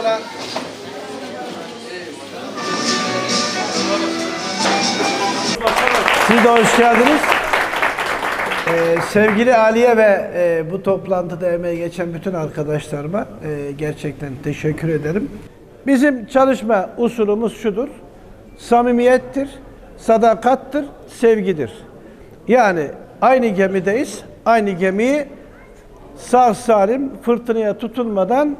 Eyvallah. Siz de hoş geldiniz. Ee, sevgili Aliye ve e, bu toplantıda emeği geçen bütün arkadaşlarıma e, gerçekten teşekkür ederim. Bizim çalışma usulümüz şudur. Samimiyettir, sadakattır, sevgidir. Yani aynı gemideyiz. Aynı gemiyi sağ salim fırtınaya tutulmadan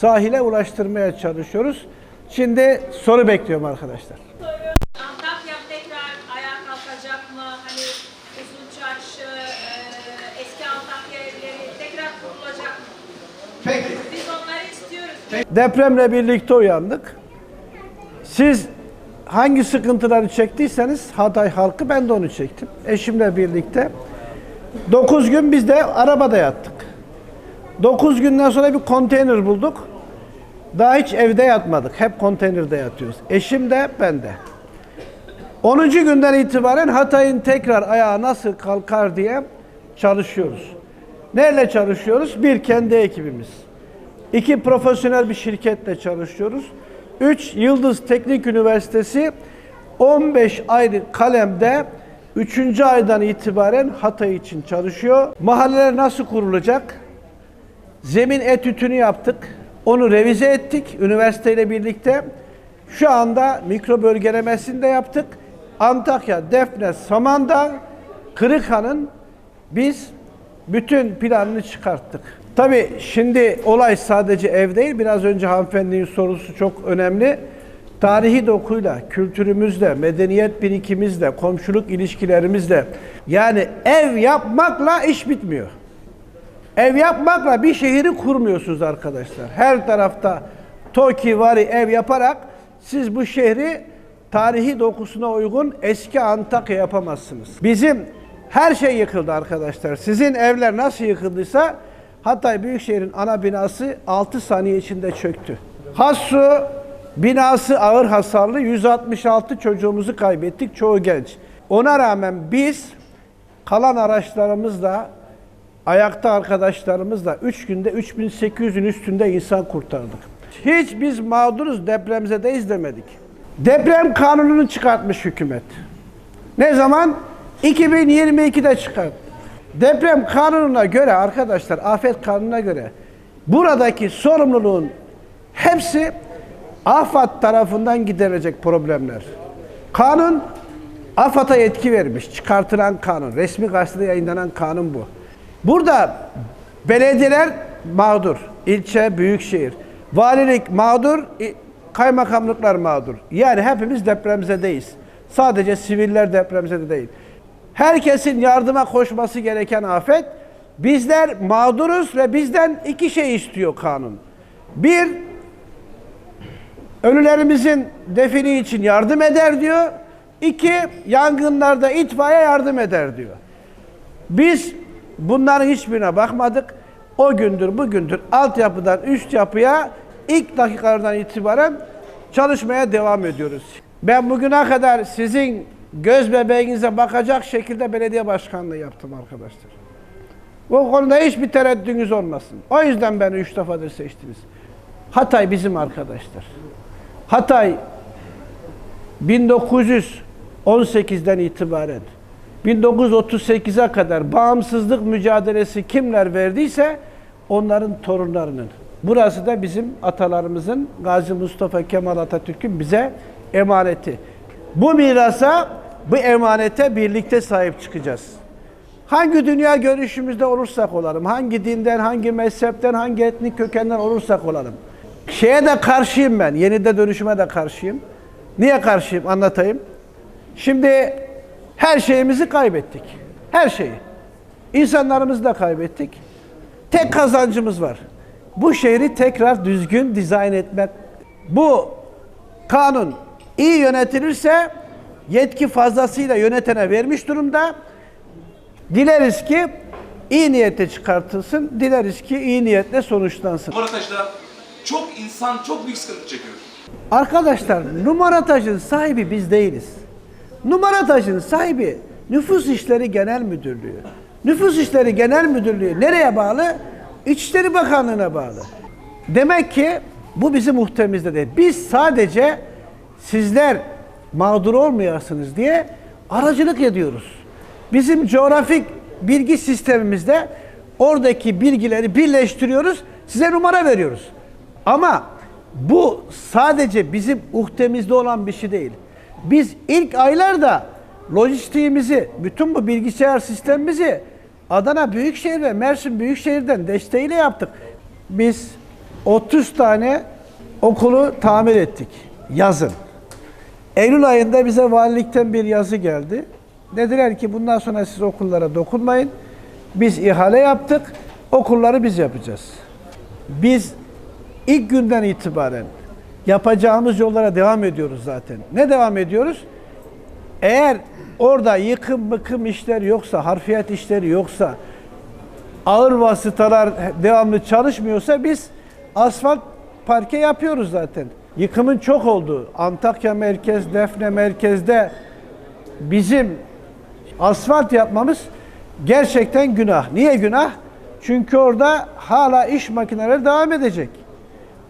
sahile ulaştırmaya çalışıyoruz. Şimdi soru bekliyorum arkadaşlar. soruyorum. Antakya tekrar ayağa kalkacak mı? Hani uzun çarşı, e, eski Antakya evleri tekrar kurulacak mı? Peki. Biz onları istiyoruz. Depremle birlikte uyandık. Siz hangi sıkıntıları çektiyseniz Hatay halkı ben de onu çektim. Eşimle birlikte. 9 gün biz de arabada yattık. 9 günden sonra bir konteyner bulduk. Daha hiç evde yatmadık. Hep konteynerde yatıyoruz. Eşim de ben de. 10. günden itibaren Hatay'ın tekrar ayağa nasıl kalkar diye çalışıyoruz. Neyle çalışıyoruz? Bir, kendi ekibimiz. İki, profesyonel bir şirketle çalışıyoruz. Üç, Yıldız Teknik Üniversitesi 15 aylık kalemde 3. aydan itibaren Hatay için çalışıyor. Mahalleler nasıl kurulacak? Zemin etütünü yaptık. Onu revize ettik üniversiteyle birlikte. Şu anda mikro bölgelemesini de yaptık. Antakya, Defne, Samandağ, Kırıkhan'ın biz bütün planını çıkarttık. Tabii şimdi olay sadece ev değil. Biraz önce hanımefendinin sorusu çok önemli. Tarihi dokuyla, kültürümüzle, medeniyet birikimizle, komşuluk ilişkilerimizle yani ev yapmakla iş bitmiyor. Ev yapmakla bir şehri kurmuyorsunuz arkadaşlar. Her tarafta TOKİ vari ev yaparak siz bu şehri tarihi dokusuna uygun eski Antakya yapamazsınız. Bizim her şey yıkıldı arkadaşlar. Sizin evler nasıl yıkıldıysa Hatay Büyükşehir'in ana binası 6 saniye içinde çöktü. Hassu binası ağır hasarlı 166 çocuğumuzu kaybettik çoğu genç. Ona rağmen biz kalan araçlarımızla ayakta arkadaşlarımızla 3 günde 3800'ün üstünde insan kurtardık. Hiç biz mağduruz depremzedeyiz demedik. Deprem kanununu çıkartmış hükümet. Ne zaman? 2022'de çıkarttı. Deprem kanununa göre arkadaşlar, afet kanununa göre buradaki sorumluluğun hepsi AFAD tarafından giderilecek problemler. Kanun AFAD'a yetki vermiş. Çıkartılan kanun. Resmi gazetede yayınlanan kanun bu. Burada belediyeler mağdur. ilçe, büyükşehir. Valilik mağdur, kaymakamlıklar mağdur. Yani hepimiz depremzedeyiz. Sadece siviller depremzede değil. Herkesin yardıma koşması gereken afet. Bizler mağduruz ve bizden iki şey istiyor kanun. Bir, ölülerimizin defini için yardım eder diyor. İki, yangınlarda itfaiye yardım eder diyor. Biz bunların hiçbirine bakmadık. O gündür bugündür altyapıdan üst yapıya ilk dakikalardan itibaren çalışmaya devam ediyoruz. Ben bugüne kadar sizin göz bebeğinize bakacak şekilde belediye başkanlığı yaptım arkadaşlar. Bu konuda hiçbir tereddütünüz olmasın. O yüzden beni üç defadır seçtiniz. Hatay bizim arkadaşlar. Hatay 1918'den itibaren 1938'e kadar bağımsızlık mücadelesi kimler verdiyse onların torunlarının. Burası da bizim atalarımızın Gazi Mustafa Kemal Atatürk'ün bize emaneti. Bu mirasa, bu emanete birlikte sahip çıkacağız. Hangi dünya görüşümüzde olursak olalım, hangi dinden, hangi mezhepten, hangi etnik kökenden olursak olalım. Şeye de karşıyım ben, yenide dönüşüme de karşıyım. Niye karşıyım anlatayım. Şimdi her şeyimizi kaybettik. Her şeyi. İnsanlarımızı da kaybettik. Tek kazancımız var. Bu şehri tekrar düzgün dizayn etmek. Bu kanun iyi yönetilirse yetki fazlasıyla yönetene vermiş durumda. Dileriz ki iyi niyete çıkartılsın. Dileriz ki iyi niyetle sonuçlansın. Marataş'ta çok insan çok büyük sıkıntı çekiyor. Arkadaşlar numaratajın sahibi biz değiliz. Numaratajın sahibi Nüfus İşleri Genel Müdürlüğü. Nüfus İşleri Genel Müdürlüğü nereye bağlı? İçişleri Bakanlığı'na bağlı. Demek ki Bu bizim muhtemizde değil. Biz sadece sizler mağdur olmayasınız diye aracılık ediyoruz. Bizim coğrafik bilgi sistemimizde oradaki bilgileri birleştiriyoruz, size numara veriyoruz. Ama bu sadece bizim uhtemizde olan bir şey değil. Biz ilk aylarda lojistiğimizi, bütün bu bilgisayar sistemimizi Adana Büyükşehir ve Mersin Büyükşehir'den desteğiyle yaptık. Biz 30 tane okulu tamir ettik yazın. Eylül ayında bize valilikten bir yazı geldi. Dediler ki bundan sonra siz okullara dokunmayın. Biz ihale yaptık. Okulları biz yapacağız. Biz ilk günden itibaren yapacağımız yollara devam ediyoruz zaten. Ne devam ediyoruz? Eğer orada yıkım mıkım işler yoksa, harfiyat işleri yoksa, ağır vasıtalar devamlı çalışmıyorsa biz asfalt parke yapıyoruz zaten. Yıkımın çok olduğu Antakya merkez, Defne merkezde bizim asfalt yapmamız gerçekten günah. Niye günah? Çünkü orada hala iş makineleri devam edecek.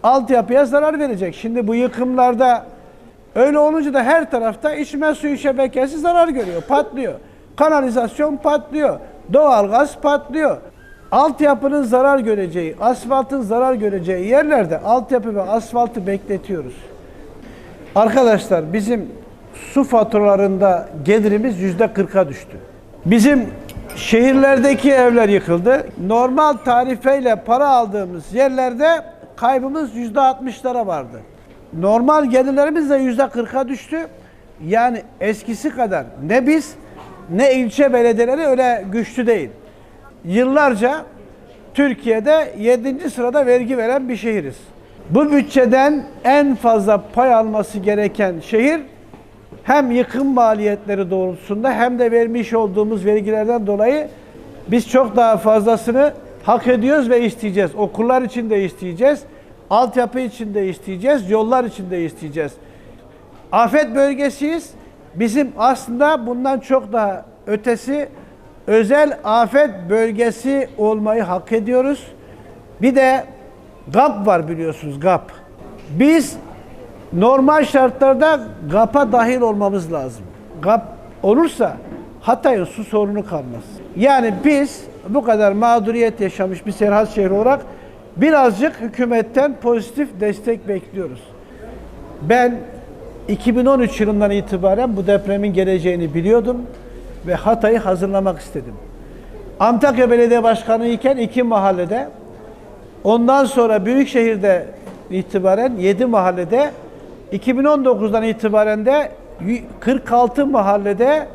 Altyapıya zarar verecek. Şimdi bu yıkımlarda öyle olunca da her tarafta içme suyu şebekesi zarar görüyor, patlıyor. Kanalizasyon patlıyor, doğalgaz patlıyor. Altyapının zarar göreceği, asfaltın zarar göreceği yerlerde altyapı ve asfaltı bekletiyoruz. Arkadaşlar bizim su faturalarında gelirimiz yüzde 40'a düştü. Bizim şehirlerdeki evler yıkıldı. Normal tarifeyle para aldığımız yerlerde kaybımız yüzde 60'lara vardı. Normal gelirlerimiz de yüzde 40'a düştü. Yani eskisi kadar ne biz ne ilçe belediyeleri öyle güçlü değil. Yıllarca Türkiye'de 7. sırada vergi veren bir şehiriz. Bu bütçeden en fazla pay alması gereken şehir hem yıkım maliyetleri doğrultusunda hem de vermiş olduğumuz vergilerden dolayı biz çok daha fazlasını hak ediyoruz ve isteyeceğiz. Okullar için de isteyeceğiz. Altyapı için de isteyeceğiz. Yollar için de isteyeceğiz. Afet bölgesiyiz. Bizim aslında bundan çok daha ötesi özel afet bölgesi olmayı hak ediyoruz. Bir de GAP var biliyorsunuz GAP. Biz normal şartlarda GAP'a dahil olmamız lazım. GAP olursa Hatay'ın su sorunu kalmaz. Yani biz bu kadar mağduriyet yaşamış bir Serhat şehri olarak birazcık hükümetten pozitif destek bekliyoruz. Ben 2013 yılından itibaren bu depremin geleceğini biliyordum ve Hatay'ı hazırlamak istedim. Antakya Belediye Başkanı iken iki mahallede, ondan sonra Büyükşehir'de itibaren 7 mahallede, 2019'dan itibaren de 46 mahallede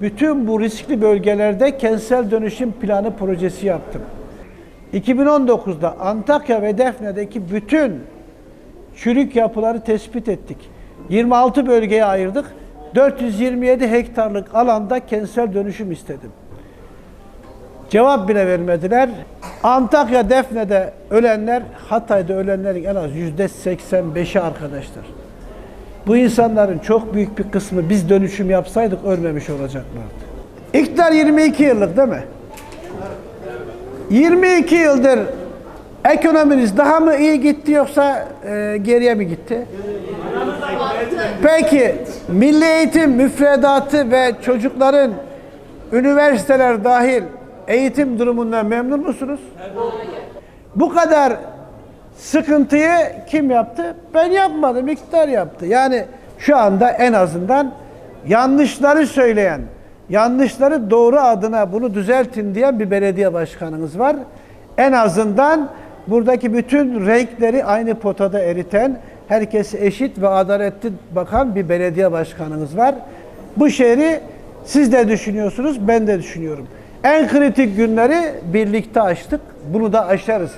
bütün bu riskli bölgelerde kentsel dönüşüm planı projesi yaptım. 2019'da Antakya ve Defne'deki bütün çürük yapıları tespit ettik. 26 bölgeye ayırdık. 427 hektarlık alanda kentsel dönüşüm istedim. Cevap bile vermediler. Antakya Defne'de ölenler, Hatay'da ölenlerin en az yüzde 85'i arkadaşlar. Bu insanların çok büyük bir kısmı biz dönüşüm yapsaydık ölmemiş olacaklardı. İktidar 22 yıllık değil mi? 22 yıldır ekonominiz daha mı iyi gitti yoksa e, geriye mi gitti? Peki milli eğitim müfredatı ve çocukların üniversiteler dahil eğitim durumundan memnun musunuz? Bu kadar sıkıntıyı kim yaptı? Ben yapmadım, iktidar yaptı. Yani şu anda en azından yanlışları söyleyen, yanlışları doğru adına bunu düzeltin diyen bir belediye başkanınız var. En azından buradaki bütün renkleri aynı potada eriten, herkese eşit ve adaletli bakan bir belediye başkanınız var. Bu şehri siz de düşünüyorsunuz, ben de düşünüyorum. En kritik günleri birlikte açtık. Bunu da aşarız.